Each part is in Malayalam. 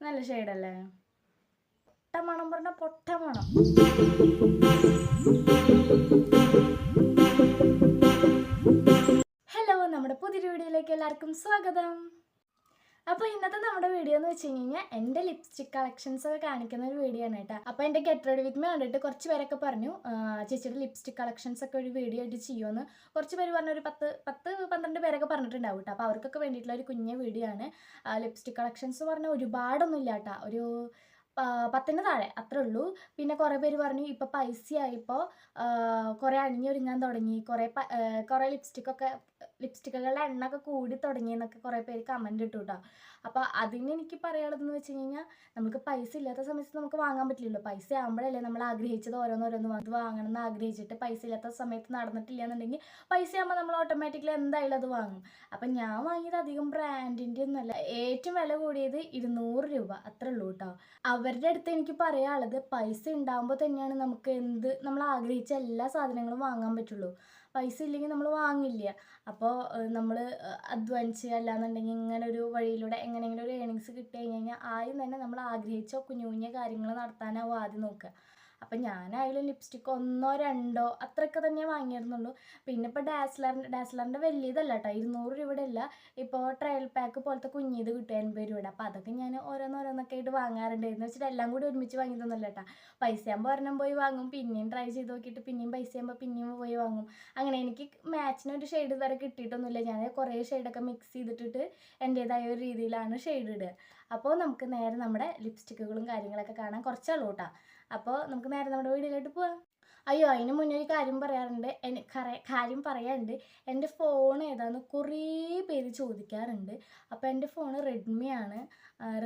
നല്ല ഷെയ്ഡല്ലേ പൊട്ട മണം പറഞ്ഞ പൊട്ട മണം ഹലോ നമ്മുടെ പുതിയൊരു വീഡിയോയിലേക്ക് എല്ലാവർക്കും സ്വാഗതം. അപ്പോൾ ഇന്നത്തെ നമ്മുടെ വീഡിയോ എന്ന് വെച്ച് കഴിഞ്ഞാൽ എന്റെ ലിപ്സ്റ്റിക് കളക്ഷൻസ് ഒക്കെ കാണിക്കുന്ന ഒരു വീഡിയോ ആണ് കേട്ടോ. അപ്പോൾ എന്റെ ഗെറ്റ് വിത്ത് മീ കണ്ടിട്ട് കുറച്ച് പേരൊക്കെ പറഞ്ഞു ചേച്ചിയുടെ ലിപ്സ്റ്റിക് കളക്ഷൻസ് ഒക്കെ ഒരു വീഡിയോ ആയിട്ട് ചെയ്യുമെന്ന് കുറച്ച് പേര് പറഞ്ഞ ഒരു പത്ത് പത്ത് പന്ത്രണ്ട് പേരൊക്കെ പറഞ്ഞിട്ടുണ്ടാവും കേട്ടോ. അപ്പോൾ അവർക്കൊക്കെ വേണ്ടിയിട്ടുള്ള ഒരു കുഞ്ഞ വീഡിയോ ആണ്. ലിപ്സ്റ്റിക് കളക്ഷൻസ് പറഞ്ഞാൽ ഒരുപാടൊന്നും ഇല്ല കേട്ടോ. ഒരു പത്തിന് താഴെ അത്രേ ഉള്ളൂ. പിന്നെ കുറേ പേര് പറഞ്ഞു ഇപ്പോൾ ആയിപ്പോ കുറേ അണിഞ്ഞൊരുങ്ങാൻ തുടങ്ങി. കുറേ കുറെ ലിപ്സ്റ്റിക് ഒക്കെ ലിപ്സ്റ്റിക്കൊക്കെ ലിപ്സ്റ്റിക്കുകളുടെ എണ്ണൊക്കെ കൂടി തുടങ്ങി എന്നൊക്കെ കുറേ പേര് കമന്റ് ഇട്ടു കേട്ടോ അപ്പോൾ അതിന് എനിക്ക് പറയാനുള്ളതെന്ന് വെച്ച് കഴിഞ്ഞാൽ നമുക്ക് പൈസ ഇല്ലാത്ത സമയത്ത് നമുക്ക് വാങ്ങാൻ പറ്റില്ലല്ലോ. പൈസ ആകുമ്പോഴല്ലേ നമ്മൾ ആഗ്രഹിച്ചത് ഓരോന്നോരോന്ന് അത് വാങ്ങണം എന്ന് ആഗ്രഹിച്ചിട്ട് പൈസ ഇല്ലാത്ത സമയത്ത് നടന്നിട്ടില്ല എന്നുണ്ടെങ്കിൽ പൈസ ആകുമ്പോൾ നമ്മൾ ഓട്ടോമാറ്റിക്കലി എന്തായാലും അത് വാങ്ങും. അപ്പം ഞാൻ വാങ്ങിയത് അധികം ബ്രാൻഡിന്റെ ഒന്നുമല്ല ഏറ്റവും വില കൂടിയത് ഇരുന്നൂറ് രൂപ. അത്ര ഉള്ളൂ കേട്ടോ അവരുടെ അടുത്ത് എനിക്ക് പറയാനുള്ളത് പൈസ ഉണ്ടാകുമ്പോൾ തന്നെയാണ് നമുക്ക് എന്ത് നമ്മൾ ആഗ്രഹിച്ച എല്ലാ സാധനങ്ങളും വാങ്ങാൻ പറ്റുള്ളൂ. പൈസ ഇല്ലെങ്കിൽ നമ്മൾ വാങ്ങില്ല. അപ്പോൾ നമ്മൾ അധ്വാനിച്ച് അല്ലാന്നുണ്ടെങ്കിൽ ഇങ്ങനെ ഒരു വഴിയിലൂടെ എങ്ങനെയെങ്കിലും ഒരു ഏണിങ്സ് കിട്ടി കഴിഞ്ഞ് കഴിഞ്ഞാൽ ആദ്യം തന്നെ നമ്മൾ ആഗ്രഹിച്ച കുഞ്ഞു കുഞ്ഞു കാര്യങ്ങൾ നടത്താനാവും ആദ്യം നോക്കുക. അപ്പം ഞാനായാലും ലിപ്സ്റ്റിക്ക് ഒന്നോ രണ്ടോ അത്രയൊക്കെ തന്നെ വാങ്ങിയിരുന്നുള്ളൂ. പിന്നെ ഇപ്പോൾ ഡാസ്ലറിന്റെ ഡാസ്ലറിന്റെ വലിയതല്ല കേട്ടോ ഇരുന്നൂറ് രൂപയുടെ അല്ല ഇപ്പോൾ ട്രയൽ പാക്ക് പോലത്തെ കുഞ്ഞിത് കിട്ടും എൺപത് രൂപയുടെ. അപ്പോൾ അതൊക്കെ ഞാൻ ഓരോന്നോരോന്നൊക്കെ ആയിട്ട് വാങ്ങാറുണ്ട്. എന്ന് വെച്ചിട്ട് എല്ലാം കൂടി ഒരുമിച്ച് വാങ്ങിയതൊന്നുമല്ല കേട്ടോ പൈസ ആകുമ്പോൾ ഒരെണ്ണം പോയി വാങ്ങും പിന്നെയും ട്രൈ ചെയ്ത് നോക്കിയിട്ട് പിന്നെയും പൈസ ആകുമ്പോൾ പിന്നെയും പോയി വാങ്ങും. അങ്ങനെ എനിക്ക് മാച്ചിനൊരു ഷെയ്ഡ് വരെ കിട്ടിയിട്ടൊന്നുമില്ല. ഞാൻ കുറേ ഷെയ്ഡൊക്കെ മിക്സ് ചെയ്തിട്ടിട്ട് എന്റേതായ ഒരു രീതിയിലാണ് ഷെയ്ഡ് ഇടുക. അപ്പോൾ നമുക്ക് നേരെ നമ്മുടെ ലിപ്സ്റ്റിക്കുകളും കാര്യങ്ങളൊക്കെ കാണാൻ കുറച്ചുള്ളൂ കേട്ടോ അപ്പോൾ നമുക്ക് നേരെ നമ്മുടെ വീഡിയോയിലോട്ട് പോവാം. അയ്യോ അതിന് മുന്നേ ഒരു കാര്യം പറയാറുണ്ട്. കാര്യം പറയാറുണ്ട് എന്റെ ഫോൺ ഏതാന്ന് കുറേ പേര് ചോദിക്കാറുണ്ട്. അപ്പോൾ എന്റെ ഫോൺ റെഡ്മി ആണ്.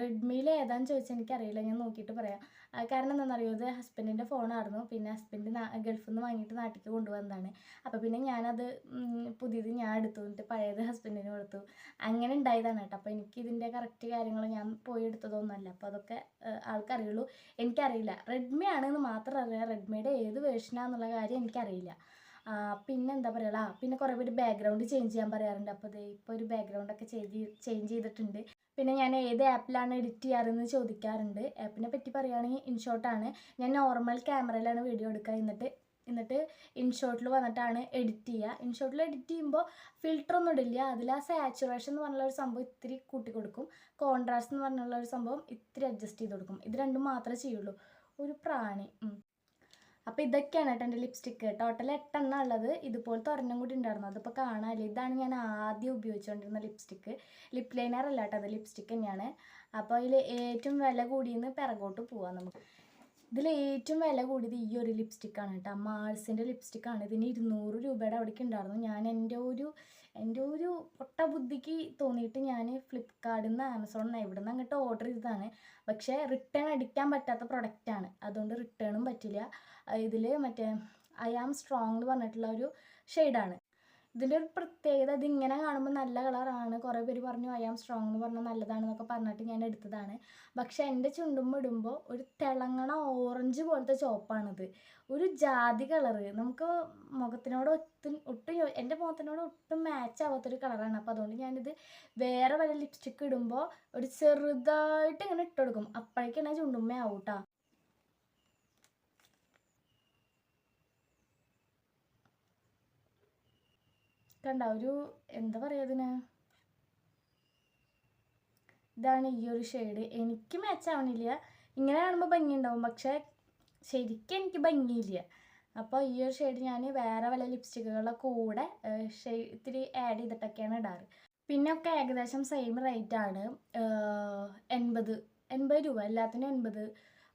റെഡ്മിയിൽ ഏതാന്ന് ചോദിച്ചാൽ എനിക്കറിയില്ല. ഞാൻ നോക്കിയിട്ട് പറയാം. കാരണം എന്താണെന്നറിയോ? ഇത് ഹസ്ബൻഡിന്റെ ഫോണായിരുന്നു. പിന്നെ ഹസ്ബൻഡ് ഗൾഫിൽ നിന്ന് വാങ്ങിയിട്ട് നാട്ടിലേക്ക് കൊണ്ടുവന്നതാണ്. അപ്പോൾ പിന്നെ ഞാനത് പുതിയത് ഞാൻ എടുത്തു. എന്നിട്ട് പഴയത് ഹസ്ബൻഡിന് കൊടുത്തു. അങ്ങനെ ഉണ്ടായതാണ് കേട്ടോ. അപ്പോൾ എനിക്ക് ഇതിന്റെ കറക്റ്റ് കാര്യങ്ങൾ ഞാൻ പോയി എടുത്തതൊന്നുമല്ല. അപ്പോൾ അതൊക്കെ ആൾക്കറിയുള്ളൂ. എനിക്കറിയില്ല. റെഡ്മി ആണെന്ന് മാത്രം അറിയാം. റെഡ്മിയുടെ ഏത് വേർഷനാന്നുള്ള കാര്യം എനിക്കറിയില്ല. പിന്നെ എന്താ പറയുക പിന്നെ കുറേ പേര് ബാക്ക്ഗ്രൗണ്ട് ചേഞ്ച് ചെയ്യാൻ പറയാറുണ്ട്. അപ്പോൾ ദേ ഇപ്പോൾ ഒരു ബാക്ക്ഗ്രൗണ്ടൊക്കെ ചേഞ്ച് ചേഞ്ച് ചെയ്തിട്ടുണ്ട്. പിന്നെ ഞാൻ ഏത് ആപ്പിലാണ് എഡിറ്റ് ചെയ്യാറെന്ന് ചോദിക്കാറുണ്ട്. ആപ്പിനെ പറ്റി പറയുകയാണെങ്കിൽ ഇൻഷോട്ടാണ് ഞാൻ നോർമൽ ക്യാമറയിലാണ് വീഡിയോ എടുക്കുക. എന്നിട്ട് എന്നിട്ട് ഇൻഷോട്ടിൽ വന്നിട്ടാണ് എഡിറ്റ് ചെയ്യുക. ഇൻഷോട്ടിൽ എഡിറ്റ് ചെയ്യുമ്പോൾ ഫിൽറ്റർ ഒന്നും ഇടില്ല. അതിൽ ആ സാച്ചുറേഷൻ എന്ന് പറഞ്ഞുള്ള ഒരു സംഭവം ഇത്തിരി കൂട്ടി കൊടുക്കും. കോൺട്രാസ്റ്റ് എന്ന് പറഞ്ഞുള്ള ഒരു സംഭവം ഇത്തിരി അഡ്ജസ്റ്റ് ചെയ്ത് കൊടുക്കും. ഇത് രണ്ടും മാത്രമേ ചെയ്യുള്ളൂ. ഒരു പ്രാണി. അപ്പോൾ ഇതൊക്കെയാണ് കേട്ടോ എന്റെ ലിപ്സ്റ്റിക്ക് ടോട്ടൽ എട്ടെണ്ണം ഉള്ളത്. ഇതുപോലത്തെ ഒരെണ്ണം കൂടി ഉണ്ടായിരുന്നു അതിപ്പോൾ കാണാനില്ല ഇതാണ് ഞാൻ ആദ്യം ഉപയോഗിച്ചുകൊണ്ടിരുന്ന ലിപ്സ്റ്റിക്ക് ലിപ് ലൈനർ അല്ല കേട്ടോ അത്. ലിപ്സ്റ്റിക്ക് തന്നെയാണ്. അപ്പോൾ അതിൽ ഏറ്റവും വില കൂടിയെന്ന് പിറകോട്ട് പോവാം നമുക്ക്. ഇതിൽ ഏറ്റവും വില കൂടിയത് ഈ ഒരു ലിപ്സ്റ്റിക്കാണ് കേട്ടോ. മാൾസിന്റെ ലിപ്സ്റ്റിക്കാണ് ഇതിന് ഇരുന്നൂറ് രൂപയുടെ അവിടേക്ക് ഉണ്ടായിരുന്നു. ഞാൻ എന്റെ ഒരു എന്റെ ഒരു പൊട്ട ബുദ്ധിക്ക് തോന്നിയിട്ട് ഞാൻ ഫ്ലിപ്കാർട്ടിൽ നിന്ന് ആമസോണിൽ നിന്ന് എവിടെ നിന്ന് അങ്ങോട്ട് ഓർഡർ ചെയ്തതാണ്. പക്ഷേ റിട്ടേൺ അടിക്കാൻ പറ്റാത്ത പ്രൊഡക്റ്റാണ് അതുകൊണ്ട് റിട്ടേണും പറ്റില്ല. ഇതിൽ മറ്റേ ഐ ആം സ്ട്രോങ് എന്ന് പറഞ്ഞിട്ടുള്ള ഒരു ഷെയ്ഡാണ് ഇതിന്റെ ഒരു പ്രത്യേകത ഇത് ഇങ്ങനെ കാണുമ്പോൾ നല്ല കളറാണ്. കുറേ പേര് പറഞ്ഞു ഐ ആം സ്ട്രോങ് എന്ന് പറഞ്ഞാൽ നല്ലതാണെന്നൊക്കെ പറഞ്ഞിട്ട് ഞാൻ എടുത്തതാണ്. പക്ഷേ എന്റെ ചുണ്ടുമ്പോൾ ഇടുമ്പോൾ ഒരു തിളങ്ങണ ഓറഞ്ച് പോലത്തെ ചോപ്പാണിത് ഒരു ജാതി കളറ്. നമുക്ക് മുഖത്തിനോട് ഒട്ടും ഒട്ടും എന്റെ മുഖത്തിനോട് ഒട്ടും മാച്ച് ആവാത്തൊരു കളറാണ്. അപ്പോൾ അതുകൊണ്ട് ഞാനിത് വേറെ വല്ല ലിപ്സ്റ്റിക്ക് ഇടുമ്പോൾ ഒരു ചെറുതായിട്ട് ഇങ്ങനെ ഇട്ട് കൊടുക്കും അപ്പോഴേക്കാണ് ചുണ്ടുമ്മ ആവും കേട്ടോ കണ്ട ഒരു എന്താ പറയുക ഇതിന് ഇതാണ് ഈ ഒരു ഷെയ്ഡ് എനിക്ക് മാച്ച് ആവണില്ല. ഇങ്ങനെ കാണുമ്പോൾ ഭംഗിയുണ്ടാവും. പക്ഷേ ശരിക്കും എനിക്ക് ഭംഗിയില്ല. അപ്പോൾ ഈ ഒരു ഷെയ്ഡ് ഞാൻ വേറെ വല്ല ലിപ്സ്റ്റിക്കുകളുടെ കൂടെ ഷെയ്ഡ് ഇത്തിരി ആഡ് ചെയ്തിട്ടൊക്കെയാണ് ഇടാറ്. പിന്നെ ഒക്കെ ഏകദേശം സെയിം റേറ്റ് ആണ്. എൺപത് എൺപത് രൂപ. എല്ലാത്തിനും എൺപത്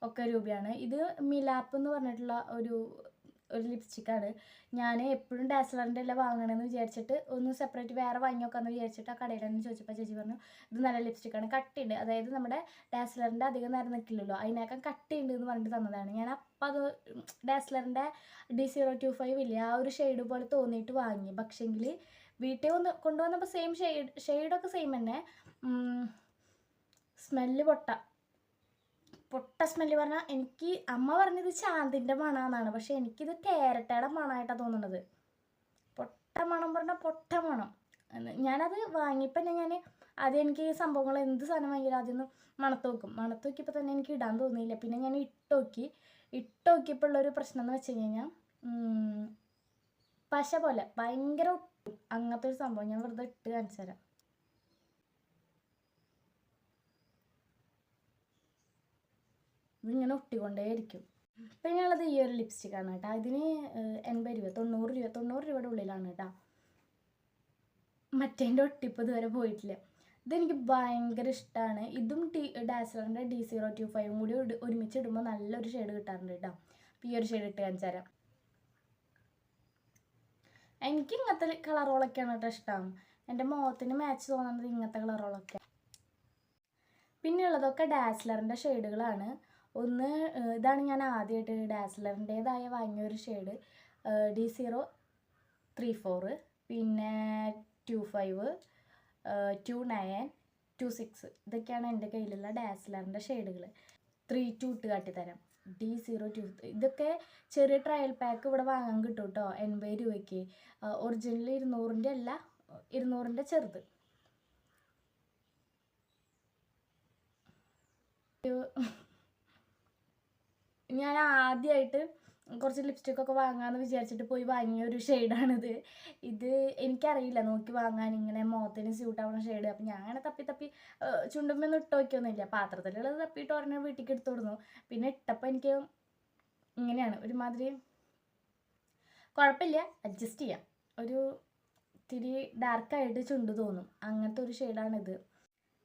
ഒക്കെ രൂപയാണ്. ഇത് മിലാപ്പ് എന്ന് പറഞ്ഞിട്ടുള്ള ഒരു ഒരു ലിപ്സ്റ്റിക്കാണ് ഞാൻ എപ്പോഴും ഡാസ്ലറിന്റെ അല്ല വാങ്ങണമെന്ന് വിചാരിച്ചിട്ട് ഒന്ന് സെപ്പറേറ്റ് വേറെ വാങ്ങി നോക്കാമെന്ന് വിചാരിച്ചിട്ട് ആ കടയിൽ ചോദിച്ചപ്പോൾ ചേച്ചി പറഞ്ഞു ഇത് നല്ല ലിപ്സ്റ്റിക്കാണ് കട്ടിയുണ്ട്. അതായത് നമ്മുടെ ഡാസ്ലറിന്റെ അധികം നേരം നിൽക്കില്ലല്ലോ അതിനേക്കാൾ കട്ടിയുണ്ട് എന്ന് പറഞ്ഞിട്ട് തന്നതാണ്. ഞാൻ അപ്പം അത് ഡാസ്ലറിന്റെ ഡി സീറോ ടു ഫൈവ് ഇല്ലേ ആ ഒരു ഷെയ്ഡ് പോലെ തോന്നിയിട്ട് വാങ്ങി. പക്ഷേങ്കിൽ വീട്ടിൽ വന്ന് കൊണ്ടുവന്നപ്പോൾ സെയിം ഷെയ്ഡ് ഷെയ്ഡൊക്കെ സെയിം തന്നെ. സ്മെല്ല് പൊട്ട. പൊട്ട സ്മെല്ല് പറഞ്ഞാൽ എനിക്ക് അമ്മ പറഞ്ഞത് ചാന്തിന്റെ മണമെന്നാണ് പക്ഷെ എനിക്കിത് കേരട്ടയുടെ മണമായിട്ടാണ് തോന്നുന്നത്. പൊട്ട മണം പറഞ്ഞാൽ പൊട്ട മണം. ഞാനത് വാങ്ങിയപ്പോൾ തന്നെ ഞാൻ ആദ്യം എനിക്ക് ഈ സംഭവങ്ങൾ എന്ത് സാധനം വാങ്ങിയാലും ആദ്യം ഒന്ന് മണത്ത് നോക്കും. മണത്ത് നോക്കിയപ്പോൾ തന്നെ എനിക്ക് ഇടാൻ തോന്നിയില്ല. പിന്നെ ഞാൻ ഇട്ട് നോക്കി. ഇട്ട് നോക്കിയപ്പോൾ ഉള്ളൊരു പ്രശ്നം എന്ന് വെച്ച് കഴിഞ്ഞാൽ പശ പോലെ. ഭയങ്കര അങ്ങനത്തെ ഒരു സംഭവം ഞാൻ വെറുതെ ഇട്ട് കാണിച്ചു തരാം. ഇതിങ്ങനെ ഒട്ടിക്കൊണ്ടേയിരിക്കും. പിന്നെ ഉള്ളത് ഈ ഒരു ലിപ്സ്റ്റിക്കാണ് കേട്ടോ. ഇതിന് എൺപത് രൂപ തൊണ്ണൂറ് രൂപ തൊണ്ണൂറ് രൂപയുടെ ഉള്ളിലാണ് കേട്ടോ. മറ്റേന്റെ ഒട്ടിപ്പ് ഇതുവരെ പോയിട്ടില്ല. ഇതെനിക്ക് ഭയങ്കര ഇഷ്ടമാണ് ഇതും ടി ഡാസറിന്റെ ഡി സീറോ ടു ഫൈവും കൂടി ഒരുമിച്ച് ഇടുമ്പോൾ നല്ലൊരു ഷെയ്ഡ് കിട്ടാറുണ്ട് കേട്ടോ. അപ്പോൾ ഈ ഒരു ഷെയ്ഡ് ഇട്ട് കാണിച്ചു തരാം. എനിക്ക് ഇങ്ങനത്തെ കളറുകളൊക്കെയാണ് കേട്ടോ ഇഷ്ടം. എന്റെ മുഖത്തിന് മാച്ച് തോന്നുന്നത് ഇങ്ങനത്തെ കളറുകളൊക്കെ പിന്നെ ഉള്ളതൊക്കെ ഡാസ്ലറിന്റെ ഷെയ്ഡുകളാണ് ഒന്ന് ഇതാണ് ഞാൻ ആദ്യമായിട്ട് ഡാസ്ലറിന്റേതായ വാങ്ങിയ ഒരു shade D zero three four പിന്നെ two five two nine two six ഇതൊക്കെയാണ് എന്റെ കയ്യിലുള്ള ഡാസ്ലറിന്റെ ഷെയ്ഡുകൾ ത്രീ ടു ഇട്ട് കാട്ടിത്തരാം. ഡി സീറോ ടു ഇതൊക്കെ ചെറിയ ട്രയൽ പാക്ക് ഇവിടെ വാങ്ങാൻ കിട്ടും കേട്ടോ എൺപത് രൂപയ്ക്ക്. ഒറിജിനൽ ഇരുന്നൂറിന്റെ അല്ല ഇരുന്നൂറിന്റെ ചെറുത്. ഞാൻ ആദ്യമായിട്ട് കുറച്ച് ലിപ്സ്റ്റിക് ഒക്കെ വാങ്ങാമെന്ന് വിചാരിച്ചിട്ട് പോയി വാങ്ങിയ ഒരു ഷെയ്ഡാണിത്. ഇത് എനിക്കറിയില്ല നോക്കി വാങ്ങാൻ ഇങ്ങനെ മുഖത്തിന് ആവുന്ന ഷെയ്ഡ്. അപ്പം ഞാൻ അങ്ങനെ തപ്പി തപ്പി ചുണ്ടുമ്മൊന്നും ഇട്ട് നോക്കിയൊന്നുമില്ല. പാത്രത്തിലുള്ളത് തപ്പിയിട്ട് പറഞ്ഞ വീട്ടിലേക്ക് എടുത്തു കൊടുന്നു. പിന്നെ ഇട്ടപ്പോൾ എനിക്ക് ഇങ്ങനെയാണ് ഒരുമാതിരി കുഴപ്പമില്ല അഡ്ജസ്റ്റ് ചെയ്യാം. ഒരു ഇത്തിരി ഡാർക്കായിട്ട് ചുണ്ട് തോന്നും. അങ്ങനത്തെ ഒരു ഷെയ്ഡാണിത്.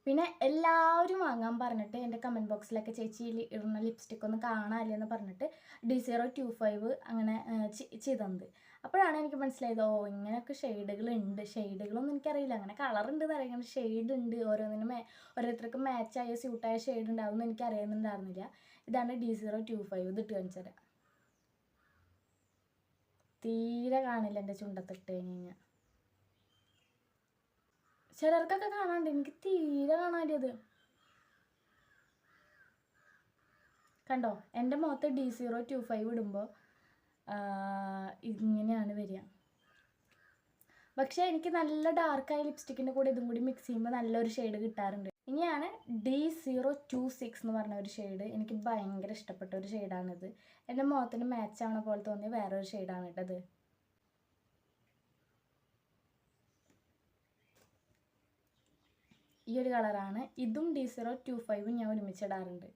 പിന്നെ എല്ലാവരും വാങ്ങാൻ പറഞ്ഞിട്ട് എന്റെ കമന്റ് ബോക്സിലൊക്കെ ചേച്ചി ഇടുന്ന ലിപ്സ്റ്റിക് ഒന്ന് കാണാനില്ല എന്ന് പറഞ്ഞിട്ട് ഡി സീറോ ടു ഫൈവ് അങ്ങനെ ചെയ്തത്. അപ്പോഴാണ് എനിക്ക് മനസ്സിലായത് ഓ ഇങ്ങനെയൊക്കെ ഷെയ്ഡുകൾ ഉണ്ട്. ഷെയ്ഡുകളൊന്നും എനിക്കറിയില്ല. അങ്ങനെ കളർ ഉണ്ട് അറിയാം. ഷെയ്ഡ് ഉണ്ട്. ഓരോന്നിനും മേ ഓരോരുത്തർക്കും മാച്ചായ സ്യൂട്ടായ ഷെയ്ഡ് ഉണ്ടാവും എനിക്ക് അറിയുന്നുണ്ടായിരുന്നില്ല ഇതാണ് ഡി സീറോ ടു ഫൈവ് ഇത് ഇട്ട് കാണിച്ചു തരാം തീരെ കാണില്ല എന്റെ ചുണ്ടത്തിട്ട് കഴിഞ്ഞ് കഴിഞ്ഞാൽ. ചിലർക്കൊക്കെ കാണാണ്ട് എനിക്ക് തീരെ കാണാനില്ല കണ്ടോ? എന്റെ മുഖത്ത് ഡി സീറോ ടു ഫൈവ് ഇടുമ്പോൾ ഇങ്ങനെയാണ് വരിക. പക്ഷേ എനിക്ക് നല്ല ഡാർക്കായ ലിപ്സ്റ്റിക്കിന്റെ കൂടെ ഇതും കൂടി മിക്സ് ചെയ്യുമ്പോൾ നല്ലൊരു ഷെയ്ഡ് കിട്ടാറുണ്ട്. ഇനിയാണ് ഡി സീറോ ടു സിക്സ് എന്ന് പറഞ്ഞ ഒരു ഷെയ്ഡ് എനിക്ക് ഭയങ്കര ഇഷ്ടപ്പെട്ട ഒരു ഷെയ്ഡാണിത് എന്റെ മുഖത്തിന് മാച്ച് ആവണ പോലെ തോന്നിയ വേറൊരു ഷെയ്ഡാണ് കേട്ടത്. ഈ ഒരു കളറാണ്. ഇതും ഡി സീറോ ടു ഫൈവും ഞാൻ ഒരുമിച്ചിടാറുണ്ട്.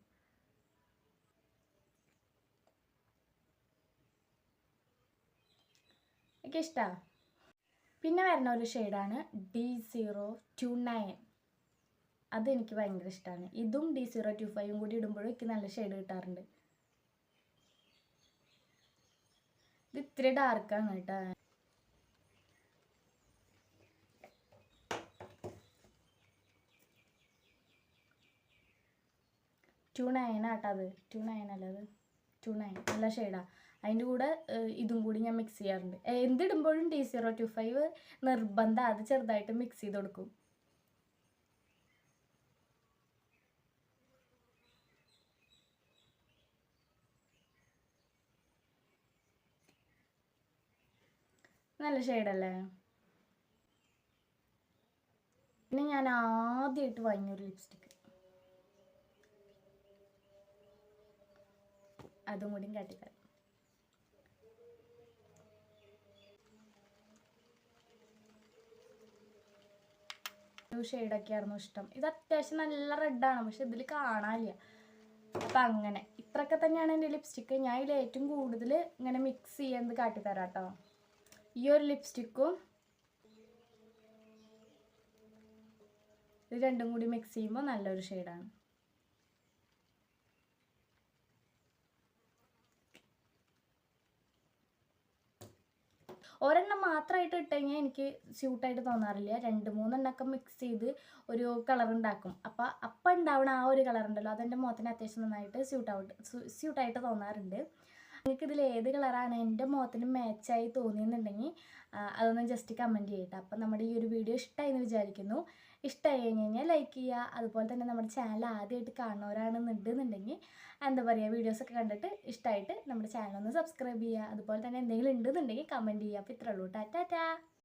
എനിക്ക് ഇഷ്ടമാണ് പിന്നെ വരുന്ന ഒരു ഷെയ്ഡാണ് ഡി സീറോ ടു നയൻ അതെനിക്ക് ഭയങ്കര ഇഷ്ടമാണ് ഇതും ഡി സീറോ ടു ഫൈവും കൂടി ഇടുമ്പോഴും എനിക്ക് നല്ല ഷെയ്ഡ് കിട്ടാറുണ്ട്. ഇത് ഇത്തിരി ഡാർക്കാണ് കേട്ടോ. ടു നയൻ ആട്ടോ അത്. ടു നയൻ അല്ല അത്? ടു നയൻ നല്ല ഷെയ്ഡാണ് അതിന്റെ കൂടെ ഇതും കൂടി ഞാൻ മിക്സ് ചെയ്യാറുണ്ട്. എന്തിടുമ്പോഴും ഡി സീറോ ടു ഫൈവ് നിർബന്ധം അത് ചെറുതായിട്ട് മിക്സ് ചെയ്ത് കൊടുക്കും. നല്ല ഷെയ്ഡല്ലേ പിന്നെ ഞാൻ ആദ്യമായിട്ട് വാങ്ങിയൊരു ലിപ്സ്റ്റിക്ക് അതും കൂടിയും കാട്ടിത്തരാം. ഒരു ഷെയ്ഡൊക്കെ ആയിരുന്നു ഇഷ്ടം. ഇത് അത്യാവശ്യം നല്ല റെഡാണ് പക്ഷെ ഇതിൽ കാണാനില്ല. അപ്പം അങ്ങനെ. ഇത്രയൊക്കെ തന്നെയാണ് എന്റെ ലിപ്സ്റ്റിക്ക് ഞാൻ ഇതിൽ ഏറ്റവും കൂടുതൽ ഇങ്ങനെ മിക്സ് ചെയ്യുന്നത് കാട്ടിത്തരാം കേട്ടോ. ഈ ഒരു ലിപ്സ്റ്റിക്കും ഇത് രണ്ടും കൂടി മിക്സ് ചെയ്യുമ്പോൾ നല്ലൊരു ഷെയ്ഡാണ് ഒരെണ്ണം മാത്രമായിട്ട് ഇട്ട് കഴിഞ്ഞാൽ എനിക്ക് സ്യൂട്ടായിട്ട് തോന്നാറില്ല. രണ്ട് മൂന്നെണ്ണമൊക്കെ മിക്സ് ചെയ്ത് ഒരു കളർ ഉണ്ടാക്കും. അപ്പോൾ അപ്പം ഉണ്ടാവണ ആ ഒരു കളർ ഉണ്ടല്ലോ അതെന്റെ മുഖത്തിന് അത്യാവശ്യം നന്നായിട്ട് സ്യൂട്ട് ഔട്ട് സ്യൂട്ടായിട്ട് തോന്നാറുണ്ട്. നിങ്ങൾക്ക് ഇതിൽ ഏത് കളറാണ് എന്റെ മുഖത്തിന് മാച്ചായി തോന്നിയെന്നുണ്ടെങ്കിൽ അതൊന്ന് ജസ്റ്റ് കമന്റ് ചെയ്യട്ടെ. അപ്പം നമ്മുടെ ഈ ഒരു വീഡിയോ ഇഷ്ടമായി എന്ന് വിചാരിക്കുന്നു. ഇഷ്ടമായി കഴിഞ്ഞ് കഴിഞ്ഞാൽ ലൈക്ക് ചെയ്യുക. അതുപോലെ തന്നെ നമ്മുടെ ചാനൽ ആദ്യമായിട്ട് കാണുന്നവരാണെന്നുണ്ടെന്നുണ്ടെങ്കിൽ എന്താ പറയുക വീഡിയോസൊക്കെ കണ്ടിട്ട് ഇഷ്ടമായിട്ട് നമ്മുടെ ചാനൽ ഒന്ന് സബ്സ്ക്രൈബ് ചെയ്യുക. അതുപോലെ തന്നെ എന്തെങ്കിലും ഉണ്ടെന്നുണ്ടെങ്കിൽ കമന്റ് ചെയ്യുക. അപ്പോൾ ഇത്രയുള്ളൂ ടാറ്റാ